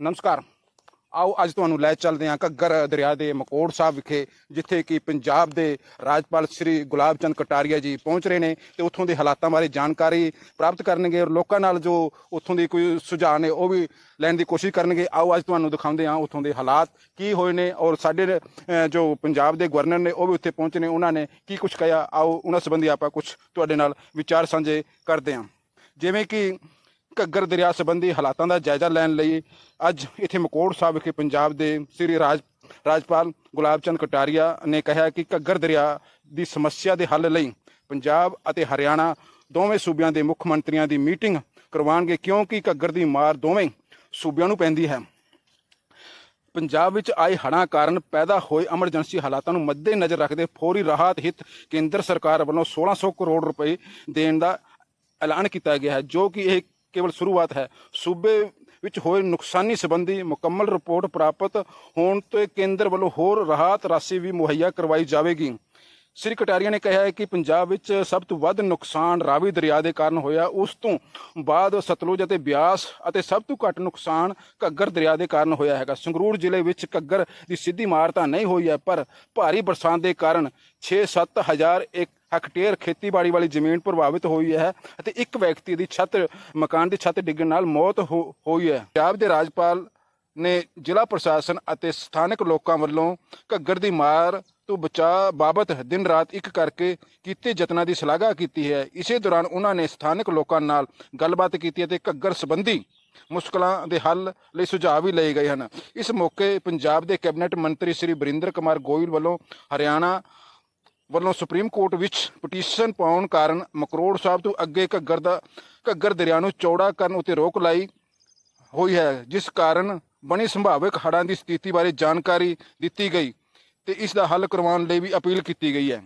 ਨਮਸਕਾਰ। ਆਓ ਅੱਜ ਤੁਹਾਨੂੰ ਲੈ ਚੱਲਦੇ ਹਾਂ ਘੱਗਰ ਦਰਿਆ ਦੇ ਮਕੋੜ ਸਾਹਿਬ ਵਿਖੇ, ਜਿੱਥੇ ਕਿ ਪੰਜਾਬ ਦੇ ਰਾਜਪਾਲ ਸ੍ਰੀ ਗੁਲਾਬ ਚੰਦ ਕਟਾਰੀਆ ਜੀ ਪਹੁੰਚ ਰਹੇ ਨੇ ਤੇ ਉੱਥੋਂ ਦੇ ਹਾਲਾਤਾਂ ਬਾਰੇ ਜਾਣਕਾਰੀ ਪ੍ਰਾਪਤ ਕਰਨਗੇ ਔਰ ਲੋਕਾਂ ਨਾਲ ਜੋ ਉੱਥੋਂ ਦੀ ਕੋਈ ਸੁਝਾਅ ਨੇ ਉਹ ਵੀ ਲੈਣ ਦੀ ਕੋਸ਼ਿਸ਼ ਕਰਨਗੇ। ਆਓ ਅੱਜ ਤੁਹਾਨੂੰ ਦਿਖਾਉਂਦੇ ਹਾਂ ਉੱਥੋਂ ਦੇ ਹਾਲਾਤ ਕੀ ਹੋਏ ਨੇ ਔਰ ਸਾਡੇ ਜੋ ਪੰਜਾਬ ਦੇ ਗਵਰਨਰ ਨੇ ਉਹ ਵੀ ਉੱਥੇ ਪਹੁੰਚੇ ਨੇ, ਉਹਨਾਂ ਨੇ ਕੀ ਕੁਝ ਕਿਹਾ? ਆਓ ਉਹਨਾਂ ਸੰਬੰਧੀ ਆਪਾਂ ਕੁਝ ਤੁਹਾਡੇ ਨਾਲ ਵਿਚਾਰ ਸਾਂਝੇ ਕਰਦੇ ਹਾਂ। ਜਿਵੇਂ ਕਿ ਘੱਗਰ ਦਰਿਆ ਸੰਬੰਧੀ ਹਾਲਾਤਾਂ ਦਾ ਜਾਇਜ਼ਾ ਲੈਣ ਲਈ ਅੱਜ ਇੱਥੇ ਮਕੋੜ ਸਾਹਿਬ ਵਿਖੇ ਪੰਜਾਬ ਦੇ ਸ੍ਰੀ ਰਾਜ ਰਾਜਪਾਲ ਗੁਲਾਬ ਚੰਦ ਕਟਾਰੀਆ ਨੇ ਕਿਹਾ ਕਿ ਘੱਗਰ ਦਰਿਆ ਦੀ ਸਮੱਸਿਆ ਦੇ ਹੱਲ ਲਈ ਪੰਜਾਬ ਅਤੇ ਹਰਿਆਣਾ ਦੋਵੇਂ ਸੂਬਿਆਂ ਦੇ ਮੁੱਖ ਮੰਤਰੀਆਂ ਦੀ ਮੀਟਿੰਗ ਕਰਵਾਉਣਗੇ ਕਿਉਂਕਿ ਘੱਗਰ ਦੀ ਮਾਰ ਦੋਵੇਂ ਸੂਬਿਆਂ ਨੂੰ ਪੈਂਦੀ ਹੈ। ਪੰਜਾਬ ਵਿੱਚ ਆਏ ਹੜ੍ਹਾਂ ਕਾਰਨ ਪੈਦਾ ਹੋਏ ਐਮਰਜੈਂਸੀ ਹਾਲਾਤਾਂ ਨੂੰ ਮੱਦੇਨਜ਼ਰ ਰੱਖਦੇ ਫੌਰੀ ਰਾਹਤ ਹਿੱਤ ਕੇਂਦਰ ਸਰਕਾਰ ਵੱਲੋਂ 1600 ਕਰੋੜ ਰੁਪਏ ਦੇਣ ਦਾ ਐਲਾਨ ਕੀਤਾ ਗਿਆ ਹੈ, ਜੋ ਕਿ ਇਹ ਕੇਵਲ ਸ਼ੁਰੂਆਤ ਹੈ। ਸੂਬੇ ਵਿੱਚ ਹੋਏ ਨੁਕਸਾਨੀ ਸੰਬੰਧੀ ਮੁਕੰਮਲ ਰਿਪੋਰਟ ਪ੍ਰਾਪਤ ਹੋਣ ਤੇ ਕੇਂਦਰ ਵੱਲੋਂ ਹੋਰ ਰਾਹਤ ਰਾਸ਼ੀ ਵੀ ਮੁਹੱਈਆ ਕਰਵਾਈ ਜਾਵੇਗੀ। ਸ੍ਰੀ ਕਟਾਰੀਆ ਨੇ ਕਿਹਾ ਹੈ ਕਿ ਪੰਜਾਬ ਵਿੱਚ ਸਭ ਤੋਂ ਵੱਧ ਨੁਕਸਾਨ ਰਾਵੀ ਦਰਿਆ ਦੇ ਕਾਰਨ ਹੋਇਆ। ਉਸ ਤੋਂ ਬਾਅਦ ਸਤਲੁਜ ਅਤੇ ਬਿਆਸ ਅਤੇ ਸਭ ਤੋਂ ਘੱਟ ਨੁਕਸਾਨ ਘੱਗਰ ਦਰਿਆ ਦੇ ਕਾਰਨ ਹੋਇਆ ਹੈਗਾ। ਸੰਗਰੂਰ ਜ਼ਿਲ੍ਹੇ ਵਿੱਚ ਘੱਗਰ ਦੀ ਸਿੱਧੀ ਮਾਰ ਤਾਂ ਨਹੀਂ ਹੋਈ ਹੈ, ਪਰ ਭਾਰੀ ਬਰਸਾਤ ਦੇ ਕਾਰਨ 6-7 ਹਜ਼ਾਰ ਇੱਕ ਹੈਕਟੇਅਰ ਖੇਤੀਬਾੜੀ ਵਾਲੀ ਜ਼ਮੀਨ ਪ੍ਰਭਾਵਿਤ ਹੋਈ ਹੈ ਅਤੇ ਇੱਕ ਵਿਅਕਤੀ ਦੀ ਛੱਤ, ਮਕਾਨ ਦੀ ਛੱਤ ਡਿੱਗਣ ਨਾਲ ਮੌਤ ਹੋਈ ਹੈ। ਪੰਜਾਬ ਦੇ ਰਾਜਪਾਲ ਨੇ ਜ਼ਿਲ੍ਹਾ ਪ੍ਰਸ਼ਾਸਨ ਅਤੇ ਸਥਾਨਕ ਲੋਕਾਂ ਵੱਲੋਂ ਘੱਗਰ ਦੀ ਮਾਰ ਤੋਂ ਬਚਾਅ ਬਾਬਤ ਦਿਨ ਰਾਤ ਇੱਕ ਕਰਕੇ ਕੀਤੇ ਯਤਨਾਂ ਦੀ ਸ਼ਲਾਘਾ ਕੀਤੀ ਹੈ। ਇਸੇ ਦੌਰਾਨ ਉਹਨਾਂ ਨੇ ਸਥਾਨਕ ਲੋਕਾਂ ਨਾਲ ਗੱਲਬਾਤ ਕੀਤੀ ਅਤੇ ਘੱਗਰ ਸੰਬੰਧੀ ਮੁਸ਼ਕਲਾਂ ਦੇ ਹੱਲ ਲਈ ਸੁਝਾਅ ਵੀ ਲਏ ਗਏ ਹਨ। ਇਸ ਮੌਕੇ ਪੰਜਾਬ ਦੇ ਕੈਬਨਿਟ ਮੰਤਰੀ ਸ੍ਰੀ ਬਰਿੰਦਰ ਕੁਮਾਰ ਗੋਇਲ ਵੱਲੋਂ ਹਰਿਆਣਾ ਵੱਲੋਂ ਸੁਪਰੀਮ ਕੋਰਟ ਵਿੱਚ ਪਟੀਸ਼ਨ ਪਾਉਣ ਕਾਰਨ ਮਕਰੋੜ ਸਾਹਿਬ ਤੋਂ ਅੱਗੇ ਘੱਗਰ ਦਾ, ਘੱਗਰ ਦਰਿਆ ਨੂੰ ਚੌੜਾ ਕਰਨ ਉਤੇ ਰੋਕ ਲਾਈ ਹੋਈ ਹੈ, ਜਿਸ ਕਾਰਨ ਬਣੀ ਸੰਭਾਵਿਕ ਹੜ੍ਹਾਂ ਦੀ ਸਥਿਤੀ ਬਾਰੇ ਜਾਣਕਾਰੀ ਦਿੱਤੀ ਗਈ ਤੇ ਇਸ ਦਾ ਹੱਲ ਕਰਵਾਉਣ ਲਈ ਵੀ ਅਪੀਲ ਕੀਤੀ ਗਈ ਹੈ।